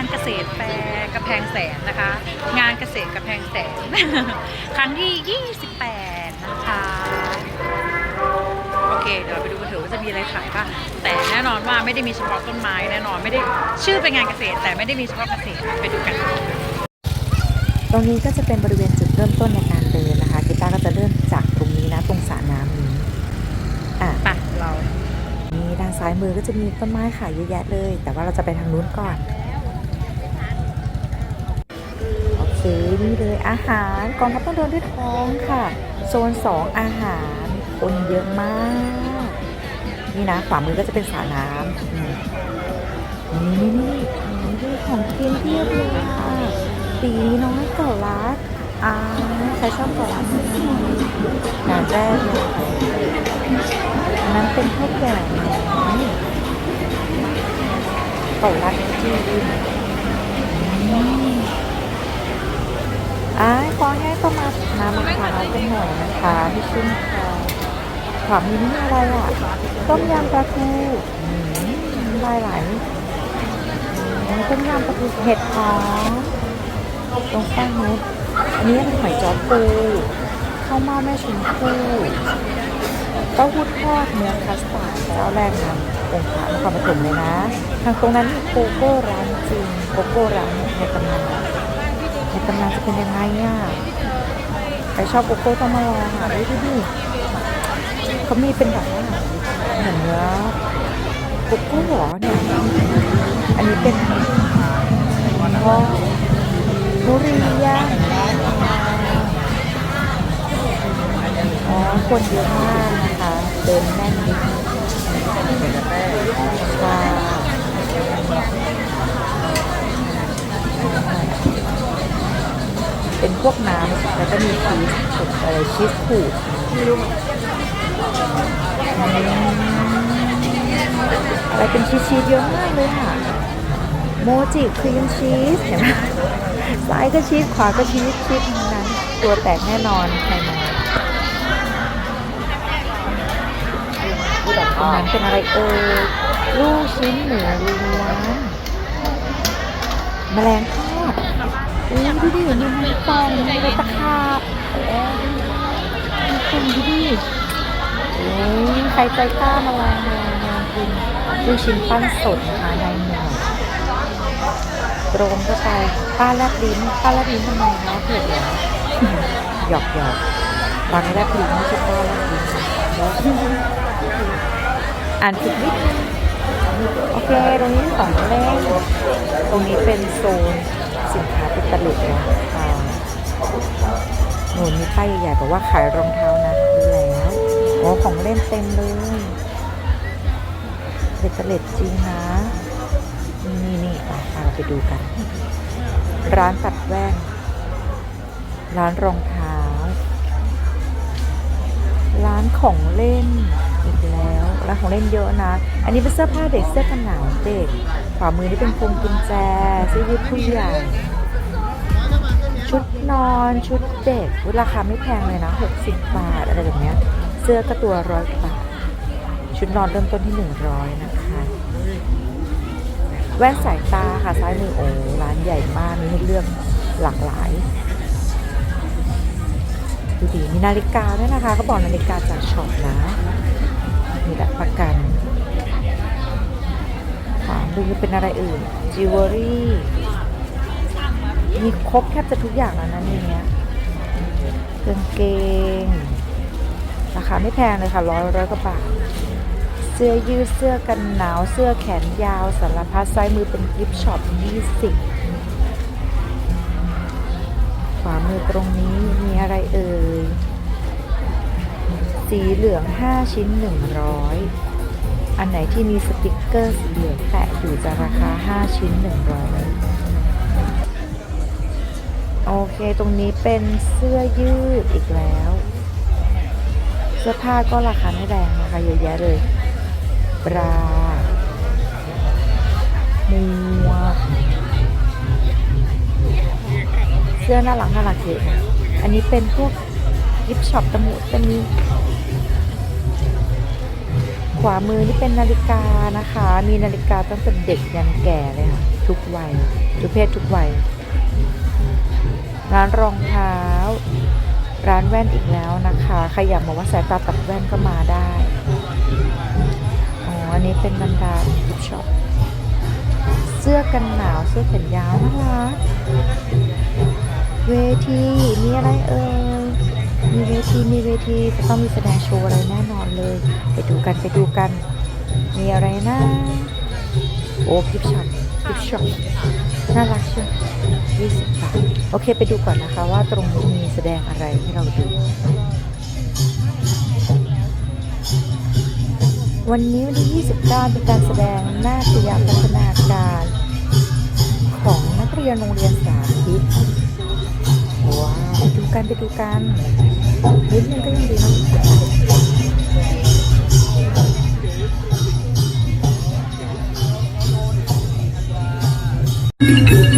านเกษตรแฟร์กระแพงแสนนะคะ งานเกษตรกระแพงแสน ครั้งที่ 28 นะคะ โอเค เดี๋ยวเราไปดูกันเถอะว่าจะมีอะไรขายบ้างแต่แน่นอนว่าไม่ได้มีเฉพาะต้นไม้แน่นอนไม่ได้ชื่อเป็นงานเกษตร แต่ไม่ได้มีเฉพาะเกษตรไปดูกัน ตรงนี้ก็จะเป็นบริเวณจุดเริ่มต้นในการเดินนะคะกีตาร์ก็จะเริ่มจากตรงนี้นะตรงสระน้ำนี้อะไปเรานี่ด้านซ้ายมือก็จะมีต้นไม้ขายเยอะแยะเลย แต่ว่าเราจะไปทางนู้นก่อน เคนี่เลยอาหารกองทัพต้องเดินด้วยท้องค่ะ โซน 2 อาหารคนเยอะมาก นี่นะขวามือก็จะเป็นสระน้ำนี่นี่นี่นี่ของกินเพียบเลยค่ะตีน้อยเก่าลัดอ่าใครชอบเก่าลัดบ้างงานแรกเลยนั้นเป็นข้าวแก่น้อยเก่าลัดจีน อืมอ่าขอให้ก็มาน้ำมะพร้าวกันหน่อยนะคะที่ชุ่มคอขวามือนี่อะไรอะ ต้มยำปลาทูลายไหลต้มยำปลาทูเห็ดหอมตรงข้างนู้นอันนี้เป็นหอยจ้อปูข้าวเม่าแม่ชมพู่เต้าหู้ทอดเนื้อคัสตาร์ดเจ้าแรกนำองค์พระนครปฐมเลยนะ ทางตรงนั้นโกโก้ร้านจริงโกโก้ร้านในตำนาน ในตำนานจะเป็นยังไงอะใครชอบโกโก้ต้องมาลองอะดูดิดิเขามีเป็นแบบว่าเหมือนเนื้อโกโก้เหรอเนี่ย อันนี้เป็นทอดทุเรียนอ๋อ คนเยอะมากนะคะเดินแน่นนิดนึงชา เป็นพวกน้ำแล้วก็มีชีสอะไรชีสขูดอะไรเป็นชีสชีสเยอะมากเลยค่ะโมจิครีมชีสเห็นไหมซ้ายก็ชีสขวาก็ชีสชีสทั้งนั้น ตัวแตกแน่นอนใครมาตรงนั้นเป็นอะไรเอ่ยลูกชิ้นหมูล้วนแมลงทอด อุ้ยดูดิมันมีฟองมีอะไรตะขาบโอ้ยมีคนดูดิโอ้ยใครใจกล้ามาลองมาลองกินลูชิ้นปั้นสดนะคะในหมวดตรงก็ไปป้าแลบลิ้นป้าแลบลิ้นทำไมนะเผ็ดเหรอหยอกหยอกบางแลบลิ้นไม่ใช่ป้าแลบลิ้นอ่านผิดนิดนึงโอเค ตรงนี้ของเล่นตรงนี้เป็นโซน สินค้าติดตลุกนะคะหนูมีป้ายใหญ่ๆบอกว่าขายรองเท้านะดูแล้วโอ้ของเล่นเต็มเลยเบ็ดเตล็ดจริงนะนี่นี่อะพาเราไปดูกัน ร้านตัดแว่น ร้านรองเท้า ร้านของเล่นอีกแล้วร้านของเล่นเยอะนะ อันนี้เป็นเสื้อผ้าเด็กเสื้อกันหนาวเด็ก ขวามือนี่เป็นพวงกุญแจเสื้อยืดผู้ใหญ่ชุดนอนชุดเด็กราคาไม่แพงเลยนะ 60 บาท อะไรแบบเนี้ย เสื้อก็ตัวร้อยบาท ชุดนอนเริ่มต้นที่ 100 นะคะ แว่นสายตาค่ะซ้ายมือโอ้ร้านใหญ่มากมีให้เลือกหลากหลายดูดีมีนาฬิกาด้วยนะคะเขาบอกนาฬิกาจากช็อปนะมีแบบประกัน ขวามือเป็นอะไรอื่นจิวเวลรี่มีครบแทบจะทุกอย่างแล้วนะในนี้ยกางเกง ราคาไม่แพงเลยค่ะร้อยร้อยกว่าบาท เสื้อยืดเสื้อกันหนาวเสื้อแขนยาวสารพัดซ้ายมือเป็นกิฟช็อป20ขวามือตรงนี้มีอะไรเอ่ย สีเหลือง 5 ชิ้น 100 อันไหนที่มีสติกเกอร์สีเหลืองแปะอยู่จะราคา 5 ชิ้น 100 โอเค ตรงนี้เป็นเสื้อยืดอีกแล้ว เสื้อผ้าก็ราคาไม่แรงนะคะเยอะแยะเลยบราหมวกเสื้อน่ารักน่ารักเยอะนะอันนี้เป็นพวกกิฟต์ช็อปตะมุตะมี ขวามือนี่เป็นนาฬิกานะคะ มีนาฬิกาตั้งแต่เด็กยันแก่เลยค่ะทุกวัยทุกเพศทุกวัย ร้านรองเท้า ร้านแว่นอีกแล้วนะคะใครอยากมาว่าสายตาตัดแว่นก็มาได้อ๋ออันนี้เป็นบรรดากิฟช็อปเสื้อกันหนาวเสื้อแขนยาวนะคะ เวทีมีอะไรเอ่ย มีเวที มีเวที จะต้องมีแสดงโชว์อะไรแน่นอนเลย ไปดูกัน ไปดูกัน มีอะไรนะ โอ้กิฟช็อปกิฟช็อปน่ารักใช่ไหมยี่สิบบาท โอเค ไปดูก่อนนะคะว่าตรงนี้มีแสดงอะไรให้เราดู วันนี้วันที่ 29 เป็นการแสดงหน้าฏยพัฒนาการ ของนักเรียนโรงเรียนสาธิตว้าวไปดูกัน ไปดูกัน นิด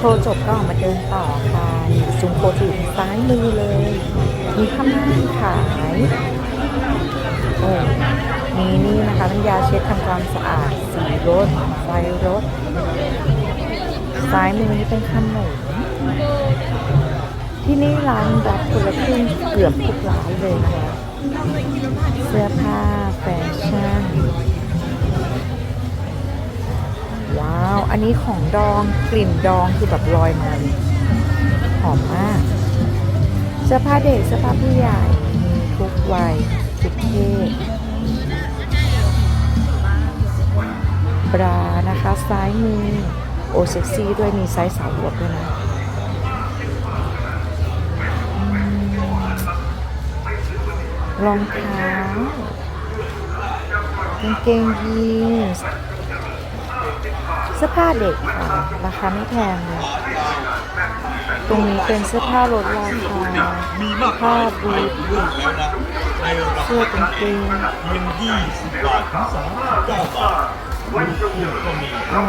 โชว์จบก็ออกมาเดินต่อค่ะซุงโคจะอยู่ทางซ้ายมือเลย มีผ้าม่านขายโอ้มีนี่นะคะน้ำยาเช็ดทำความสะอาดสีรถไฟรถ ซ้ายมือนี่เป็นขนมที่นี่ร้านรับคนละครึ่งเกือบทุกร้านเลยนะคะเสื้อผ้าแฟชั่น ว้าว อันนี้ของดองกลิ่นดองคือแบบลอยมาเลยหอมมากเสื้อผ้าเด็กเสื้อผ้าผู้ใหญ่มีทุกวัยทุกเพศบรานะคะซ้ายมือโอเซ็กซี่ด้วยมีไซส์สาวอวบด้วยนะรองเท้ากางเกงยีนส์ เสื้อผ้าเด็กค่ะราคาไม่แพงเลยตรงนี้เป็นเสื้อผ้าลดราคาผ้าบูทลูกแล้วนะในราเสื้อกางเกงเพียง20บาทถึง39บาทลูกคู่ก็มีอ่า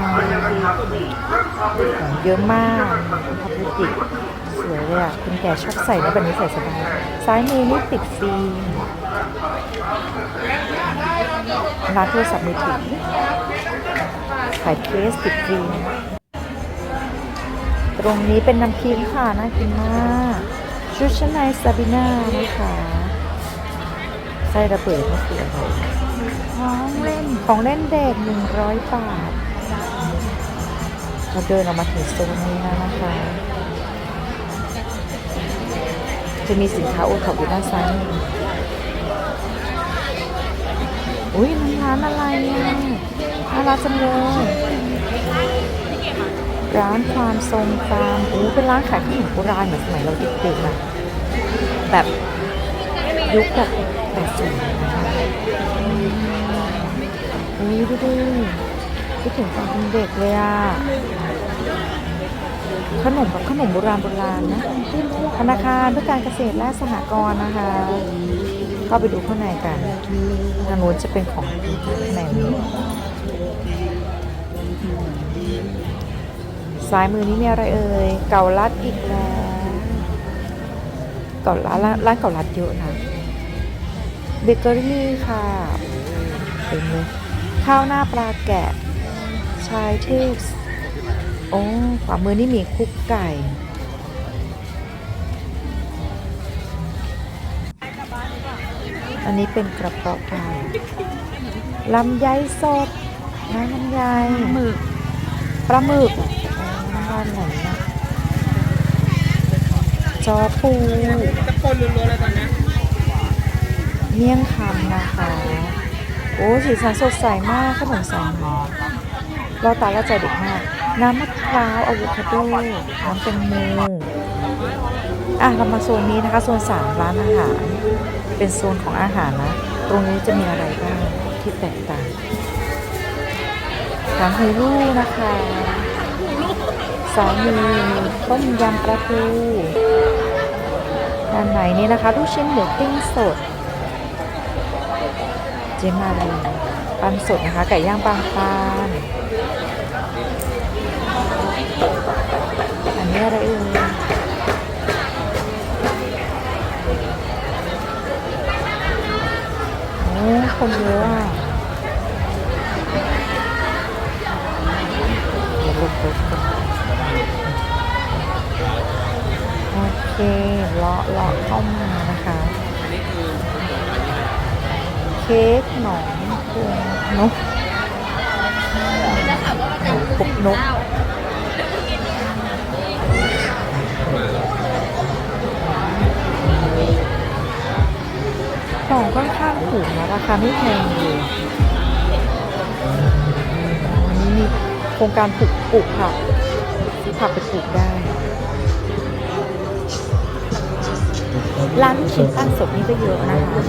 ของเยอะมากพับลิติกสวยเลยอะคุณแก่ชอบใส่แล้วแบบนี้ใส่สบายซ้ายมือนี่ติดฟรีร้านโทรศัพท์มือถือ ขายเคสติดฟรีนะตรงนี้เป็นน้ำพริกค่ะ น่ากินมาก ชุดชั้นในซาบิน่านะคะไส้ระเบิดไม่เสียเลยของเล่นของเล่นเด็กหนึ่งร้อยบาทเราเดินออกมาถึงโซนนี้แล้วนะคะ จะมีสินค้าโอท็อปอยู่ด้านซ้ายอุ้ยมันร้านอะไรอะน่ารักจังเลยร้านความทรงจำโอ้เป็นร้านขายขนมโบราณเหมือนสมัยเราเด็กๆอะแบบยุคแบบแ80นะคะอุ้ยดูดิคิดถึงตอนเป็นเด็กเลยอะขนมแบบขนมโบราณโบราณนะธนาคารเพื่อการเกษตรและสหกรณ์นะคะ เข้าไปดูข้างในกันทางโน้นจะเป็นของข้างในนี้ ซ้ายมือนี้มีอะไรเอ่ย เก่าลัดอีกแล้ว เก่าลัดร้านร้านเก่าลัดเยอะนะ เบเกอรี่ค่ะเต็มเลยข้าวหน้าปลาแกะ ชายเทพโอ้ขวามือนี่มีคุกไก่อันนี้เป็นกระเพาะปลาลำไยสดน้ำลำไยหมึกปลาหมึกอ๋อ บ้านไหนนะจอปูเมี่ยงคำนะคะ โอ้สีสันสดใสมากขนมสายไหมเราตาละใจเด็กมาก น้ำมะพร้าวอะโวคาโดน้ำแตงโมอะเรามาโซนนี้นะคะ โซนสามร้านอาหาร เป็นโซนของอาหารนะ ตรงนี้จะมีอะไรบ้างที่แตกต่างทางฮูรูนะคะามีต้มยำปลาทูด้านไหนนี่นะคะลูกชิ้นหมูปิ้งสด เจมารีปันสดนะคะไก่ย่างบางปานอันนี้อะไรเอ่ยโอ้คนเยอะอะเดี๋ยวลงรถก่อนโอ เคเลาะเลาะเข้ามานะคะ เค้กหนองพวงนกปุกนกของค่อนข้างถูกนะราคาไม่แพงเลยอันนี้มีโครงการปลูกปลูกผักซื้อผักไปปลูกได้ ร้านลูกชิ้นตั้งสดนี่ก็เยอะนะคะ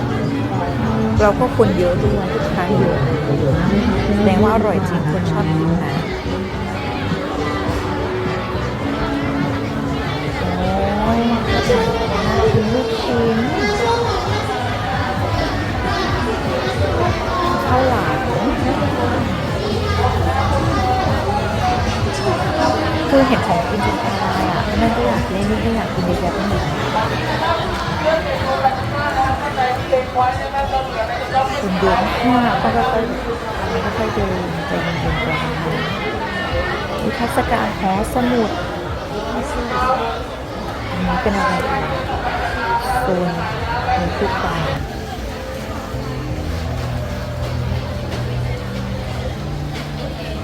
เราก็คนเยอะด้วยลูกค้าเยอะแสดงว่าอร่อยจริงคนชอบกินนะโอ้ยน่ากินลูกชิ้นข้าวหลามคือเห็นของกินเป็นอะไรอะนั่ก็อยากเล่นนี่ก็อยากกินเยอะแยะไปหมด คนเยอะมากก็ค่อยๆค่อยๆเดินใจเย็นๆไปนิทรรศการหอสมุดอันนี้เป็นอะไรเอ่ยโซนมีทุกอย่า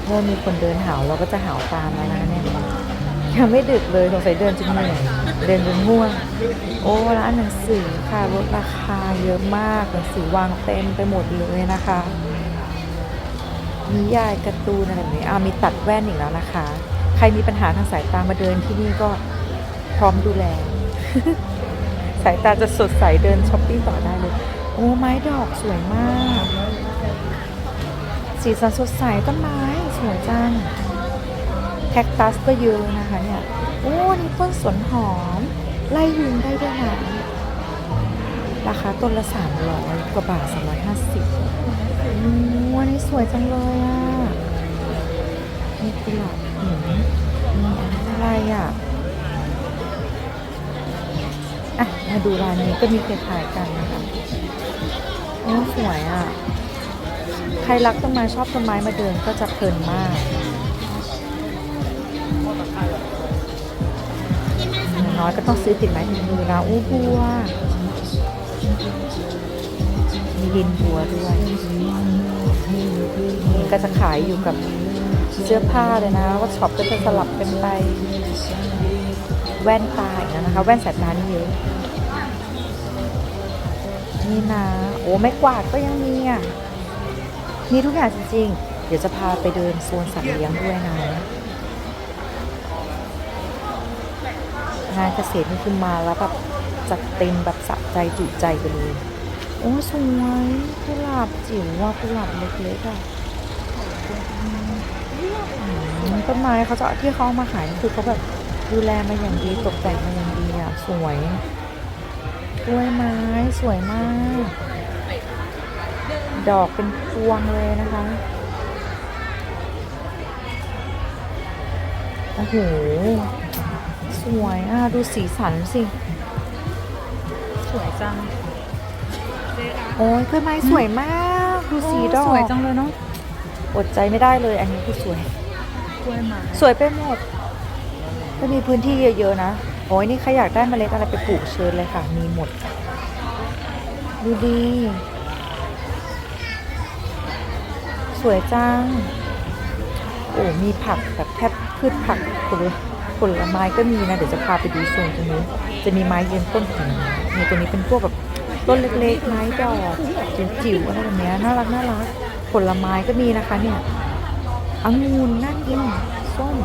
เริ่มมีคนเดินหาวเราก็จะหาวตามแล้วนะเนี่ย ยังไม่ดึกเลยสงสัยเดินจนเหนื่อยเดินจนง่วงโอ้ร้านหนังสือค่ะลดราคาเยอะมากหนังสือวางเต็มไปหมดเลยนะคะนิยายการ์ตูนอะไรแบบนี้อ่ามีตัดแว่นอีกแล้วนะคะ ใครมีปัญหาทางสายตามาเดินที่นี่ก็พร้อมดูแล สายตาจะสดใสเดินช้อปปิ้งต่อได้เลย โอ้ไม้ดอกสวยมาก สีสันสดใสต้นไม้สวยจัง คคตัสก็เยอะนะคะเนี่ยโอ้นี่ต้นสนหอม ไล่ยุงได้ด้วยนะราคาต้นละ300กว่าบาท350โอ้อันนี้สวยจังเลยอะมีกุหลาบหินมีอะไรอะอะมาดูร้านนี้ก็มีคล้ายๆกันนะคะโอ้สวยอะ ใครรักต้นไม้ชอบต้นไม้มาเดินก็จะเพลินมาก น้อยก็ต้องซื้อติดไม้ติดมือนะอู้บัว มีลินบัวด้วย นี่ก็จะขายอยู่กับเสื้อผ้าเลยนะว่าช็อปก็จะสลับกันไป แว่นตาอีกแล้วนะคะ แว่นสายตานี่เยอะนี่นะ โอ้ไม่กวาดก็ยังมีอะมีทุกอย่างจริงๆ เดี๋ยวจะพาไปเดินโซนสัตว์เลี้ยงด้วยนะ งานเกษตรนี่คือมาแล้วแบบจัดเต็มแบบสะใจจุใจไปเลยโอ้สวยกุหลาบจิ๋วว่ะกุหลาบเล็กๆอะต้นไม้เขาจะที่เขามาขายคือเขาแบบดูแลมาอย่างดีตกแต่งมาอย่างดีอะสวยกล้วยไม้สวยมาก ดอกเป็นพวงเลยนะคะโอ้โห วยอะดูสีสันสิ สวยจังโอ้ยกล้วยไม้สวยมากดูสีดอกสวยจังเลยเนาะอดใจไม่ได้เลย อันนี้คือสวยกล้วยไม้สวยไปหมดถ้ามีพื้นที่เยอะๆนะโอ้ยนี่ใครอยากได้เมล็ดอะไรไปปลูกเชิญเลยค่ะ มีหมด ดูดี สวยจัง โอ้มีผักแบบแทบพืชผักผล ผลไม้ก็มีนะ เดี๋ยวจะพาไปดูโซนตรงนี้ จะมีไม้ยืนต้นของมีตัวนี้เป็นพวกแบบต้นเล็กๆ ไม้ดอกจิ๋วๆอะไรแบบเนี้ยน่ารักน่ารักผลไม้ก็มีนะคะเนี่ยองุ่นน่ากินส้ม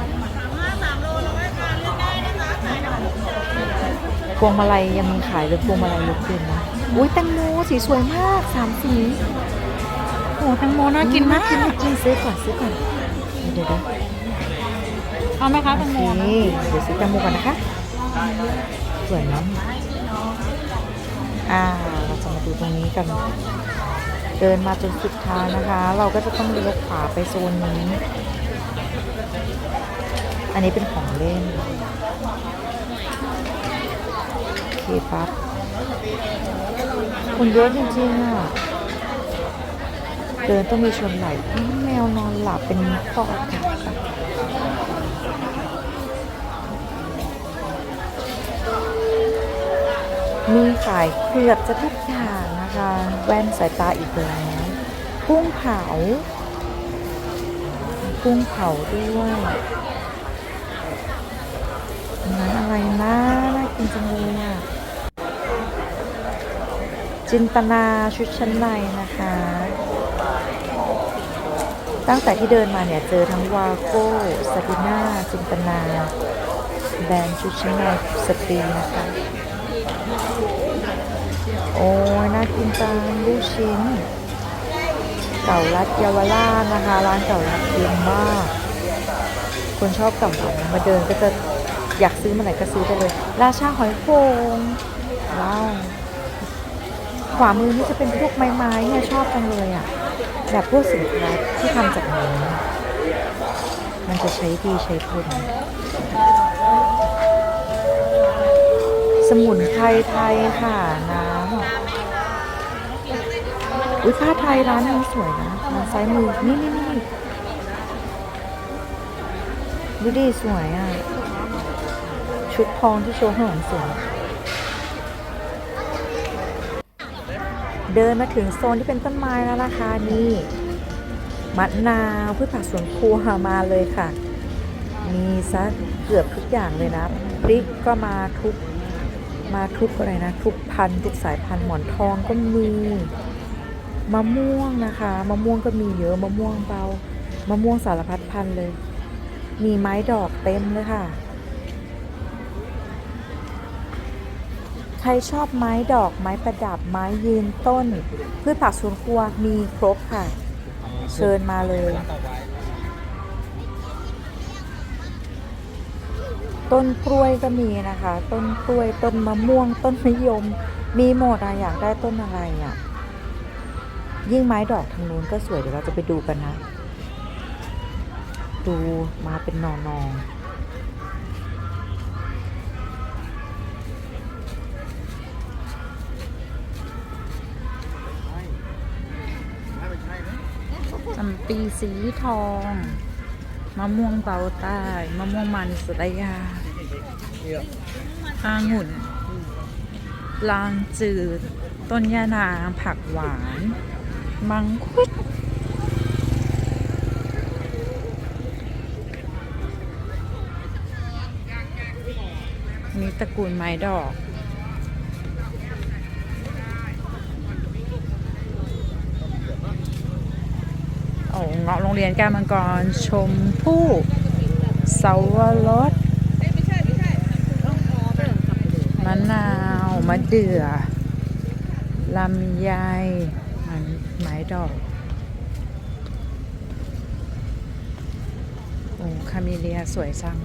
พวงมาลัยยังมีขายเลยพวงมาลัยลูกคืนนะอุ้ยแตงโมสีสวยมากสามสีโอ้แตงโมน่ากินมากกินน่ากินซื้อก่อนซื้อก่อนเดี๋ยวเดี๋ยว เอาไหมคะโอแตงเคโมนะเดี๋ยวซื้อแตงโมก่อนนะคะสวยเนาะอ่าเราจะมาดูตรงนี้กัน เดินมาจนสุดทางนะคะ เราก็จะต้องเลี้ยวขวาไปโซนนี้ อันนี้เป็นของเล่นโอเคปั๊บคนเยอะจริงๆอะเดินต้องมีชนไหลอื้อแมวนอนหลับเป็นฟอกอากาศค่ะ มีขายเกือบจะทุกอย่างนะคะ แว่นสายตาอีกแล้วกุ้งเผา กุ้งเผาด้วยนั้นอะไรนะน่ากินจังเลยอะจินตนาชุดชั้นในนะคะ ตั้งแต่ที่เดินมาเนี่ยเจอทั้งวาโก้สติน่าจินตนา แบรนด์ชุดชั้นในสตรีนะคะ โอ้ยน่ากินจังลูกชิ้น เก่ารัดเยาวราชนะคะ ร้านเก่ารัดเย็นมากคนชอบเก่ารัดมาเดินก็จะอยากซื้อเมื่อไหร่ก็ซื้อไปเลย ราชาหอยโขงว้าวขวามือนี่จะเป็นพวกไม้ๆเนี่ยชอบจังเลยอะแบบพวกสินค้าที่ทำจากไม้มันจะใช้ดีใช้ทนสมุนไพรไทยค่ะน้ำอะอุ้ยผ้าไทยร้านนี้สวยนะร้านซ้ายมือ นี่นี่นี่ดูดิสวยอะ ชุดทองที่โชว์ข้างหลังสวยเดินมาถึงโซนที่เป็นต้นไม้แล้วนะคะนี่มะนาวพืชผักสวนครัวมาเลยค่ะ มีซะเกือบทุกอย่างเลยนะพริกก็มาทุก มาทุกอะไรนะทุกพันทุกสายพันธุ์หมอนทองก็มีมะม่วงนะคะมะม่วงก็มีเยอะมะม่วงเบามะม่วงสารพัดพันธุ์เลย มีไม้ดอกเต็มเลยค่ะ ใครชอบไม้ดอกไม้ประดับไม้ยืนต้นพืชผักสวนครัวมีครบค่ะ เชิญมาเลย ต้นกล้วยก็มีนะคะ ต้นกล้วยต้นมะม่วง ต้นมะยม มีหมดอะอยากได้ต้นอะไรอะยิ่งไม้ดอกทางนู้นก็สวยเดี๋ยวเราจะไปดูกันนะ ดูมาเป็นนอนองจำปีสีทอง มะม่วงเบาใต้ มะม่วงมันสุดยา อางุ่น ลางจืด ต้นยานางผักหวาน มังคุดนี่ตระกูลไม้ดอก โอ้เงาะโรงเรียนการมังกรชมพู่เสาวรสมะนาว มะเดื่อลำไยมันไม้ดอกโอ้คาเมิเลียสวยจัง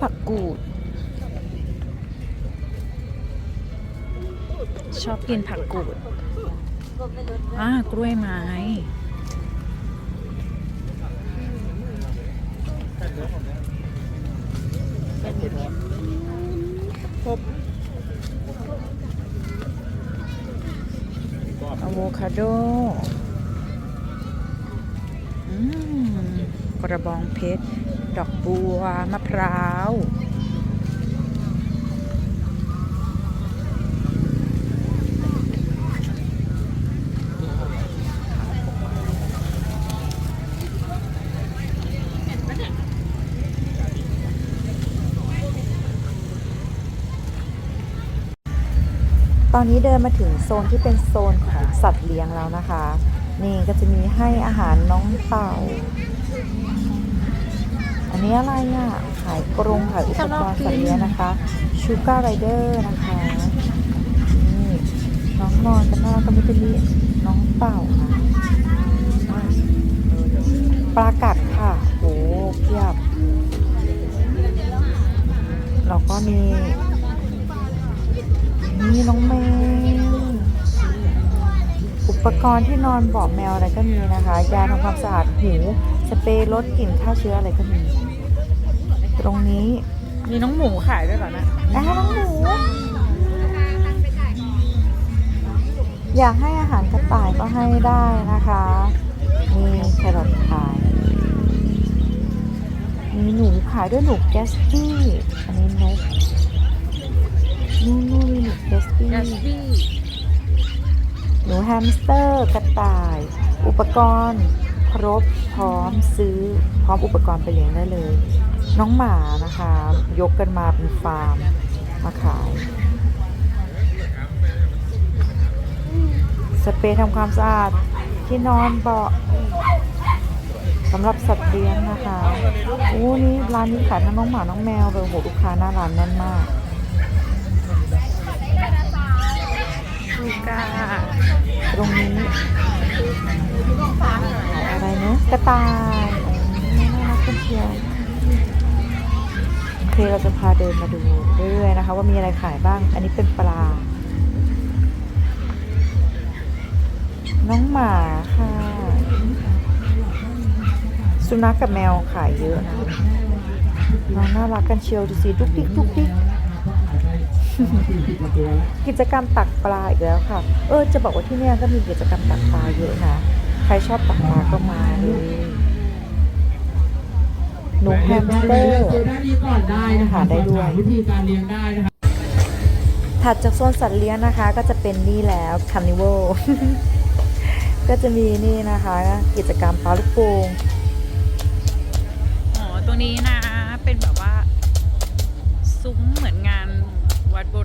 ผักกูด ชอบกินผักกูด อ่ากล้วยไม้ อะโวคาโดอืมกระบองเพชร ดอกบัว มะพร้าว อนนี้เดินมาถึงโซนที่เป็นโซนของสัตว์เลี้ยงแล้วนะคะ นี่ก็จะมีให้อาหารน้องเต่า อันนี้อะไรอะ ขายกรงขายอุปกรณ์สัตว์เลี้ยงนะคะชูการ์ไรเดอร์นะคะ นี่น้องนอนกันหน้าก็มีจะมีน้องเต่าค่ะปลากัดค่ะโอ้เพียบ แล้วก็มี นี่น้องแมวอุปกรณ์ที่นอนเบอกแมวอะไรก็มีนะคะ ยาทำความสะอาดหูสเปรย์ลดกลิ่นฆ่าเชื้ออะไรก็มี ตรงนี้มีน้องหมูขายด้วยเหรอนะอะน้องหมู อยากให้อาหารกระต่ายก็ให้ได้นะคะ มีแครอทขาย มีหนูขายด้วยหนูแกสตี้ อันนี้นก นู่นนู่นมีหนูแกสตี้แกสบี้หนูแฮมสเตอร์กระต่าย อุปกรณ์ ครบพร้อมซื้อ พร้อมอุปกรณ์ไปเลี้ยงได้เลย น้องหมานะคะ ยกกันมาเป็นฟาร์มมาขายสเปรย์ทำความสะอาดที่นอนเบาะสำหรับสัตว์เลี้ยงนะคะโอ้นี่ร้านนี้ขายทั้งน้องหมา น้องแมวเลยโหลูกค้าหน้าร้านแน่นมากูกาตรงนี้อะไรเนาะกระต่ายน่ารักกันเชียวโอเคเราจะพาเดินมาดูเรื่อยๆนะคะ ว่ามีอะไรขายบ้าง อันนี้เป็นปลา น้องหมาค่ะ สุนัขกับแมวขายเยอะนะน้องน่ารักกันเชียวดูสิดุกดิกดุกดิก กิจกรรมตักปลาอีกแล้วค่ะ เออจะบอกว่าที่เนี่ยก็มีกิจกรรมตักปลาเยอะนะใครชอบตักปลาก็มาเลยหนูแฮมสเตอร์เจอด้านนี้ก่อนได้นะหาคะได้ด้วยสอบถามวิธีการเลี้ยงได้นะคะถัดจากโซนสัตว์เลี้ยงนะคะ ก็จะเป็นนี่แล้วคาร์นิวัลก็จะมีนี่นะคะ กิจกรรมปลาลูกโป่งอ๋อตรงนี้นะ เป็นแบบว่า ซุ้มเหมือนงาน วั